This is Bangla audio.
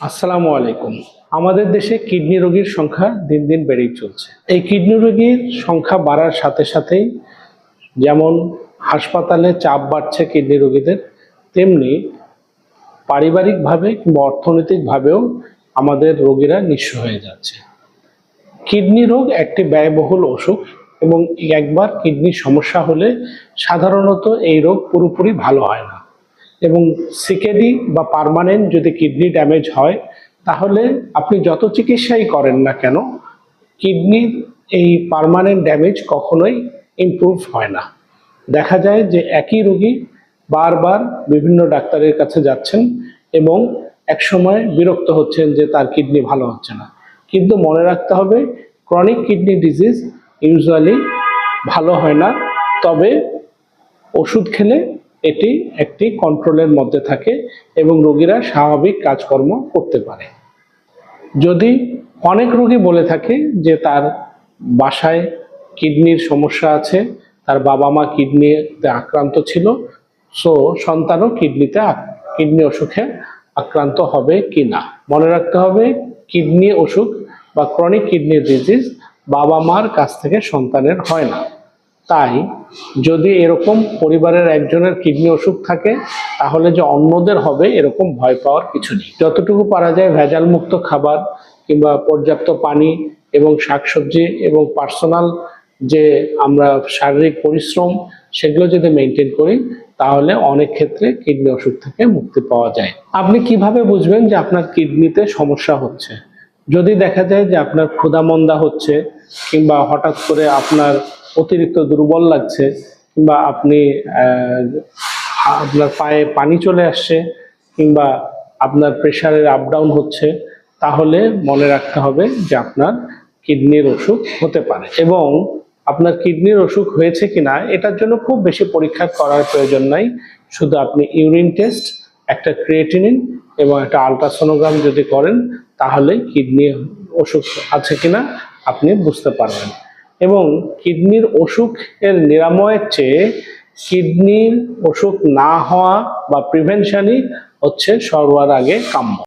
আসসালামু আলাইকুম। আমাদের দেশে কিডনি রোগীর সংখ্যা দিন দিন বেড়েই চলছে। এই কিডনি রোগীর সংখ্যা বাড়ার সাথে সাথেই যেমন হাসপাতালে চাপ বাড়ছে কিডনি রোগীদের, তেমনি পারিবারিকভাবে কিংবা অর্থনৈতিকভাবেও আমাদের রোগীরা নিঃস্ব হয়ে যাচ্ছে। কিডনি রোগ একটি ব্যয়বহুল অসুখ এবং একবার কিডনির সমস্যা হলে সাধারণত এই রোগ পুরোপুরি ভালো হয় না। এবং সিকেডি বা পারমানেন্ট যদি কিডনি ড্যামেজ হয়, তাহলে আপনি যত চিকিৎসাই করেন না কেন কিডনির এই পারমানেন্ট ড্যামেজ কখনোই ইমপ্রুভ হয় না। দেখা যায় যে একই রোগী বারবার বিভিন্ন ডাক্তারের কাছে যাচ্ছেন এবং একসময় বিরক্ত হচ্ছেন যে তার কিডনি ভালো হচ্ছে না। কিন্তু মনে রাখতে হবে ক্রনিক কিডনি ডিজিজ ইউজুয়ালি ভালো হয় না, তবে ওষুধ খেলে এটি একটি কন্ট্রোলের মধ্যে থাকে এবং রোগীরা স্বাভাবিক কাজকর্ম করতে পারে। যদি অনেক রোগী বলে থাকে যে তার বাসায় কিডনির সমস্যা আছে, তার বাবা মা কিডনিতে আক্রান্ত ছিল, সো সন্তানও কিডনিতে কিডনি অসুখে আক্রান্ত হবে কি না মনে রাখতে হবে, কিডনি অসুখ বা ক্রনিক কিডনি ডিজিজ বাবা মার কাছ থেকে সন্তানের হয় না। তাই যদি এরকম পরিবারের একজনের কিডনি অসুখ থাকে, তাহলে যে অন্যদের হবে এরকম ভয় পাওয়ার কিছু নেই। যতটুকু পারা যায় ভেজাল মুক্ত খাবার কিংবা পর্যাপ্ত পানি এবং শাকসবজি এবং পার্সোনাল যে আমরা শারীরিক পরিশ্রম, সেগুলো যদি মেনটেন করি, তাহলে অনেক ক্ষেত্রে কিডনি অসুখ থেকে মুক্তি পাওয়া যায়। আপনি কীভাবে বুঝবেন যে আপনার কিডনিতে সমস্যা হচ্ছে? যদি দেখা যায় যে আপনার ক্ষুধামন্দা হচ্ছে কিংবা হঠাৎ করে আপনার অতিরিক্ত দুর্বল লাগছে কিংবা আপনি আপনার পায়ে পানি চলে আসছে কিংবা আপনার প্রেশারের আপ ডাউন হচ্ছে, তাহলে মনে রাখতে হবে যে আপনার কিডনির অসুখ হতে পারে। এবং আপনার কিডনির অসুখ হয়েছে কিনা, এটার জন্য খুব বেশি পরীক্ষা করার প্রয়োজন নাই। শুধু আপনি ইউরিন টেস্ট, একটা ক্রিয়েটিনিন এবং একটা আলট্রাসোনোগ্রাম যদি করেন, তাহলে কিডনি অসুখ আছে কিনা আপনি বুঝতে পারবেন। এবং কিডনির অসুখের নিরাময়ের চেয়ে কিডনির অসুখ না হওয়া বা প্রিভেনশনই হচ্ছে সর্বার আগে কাম্য।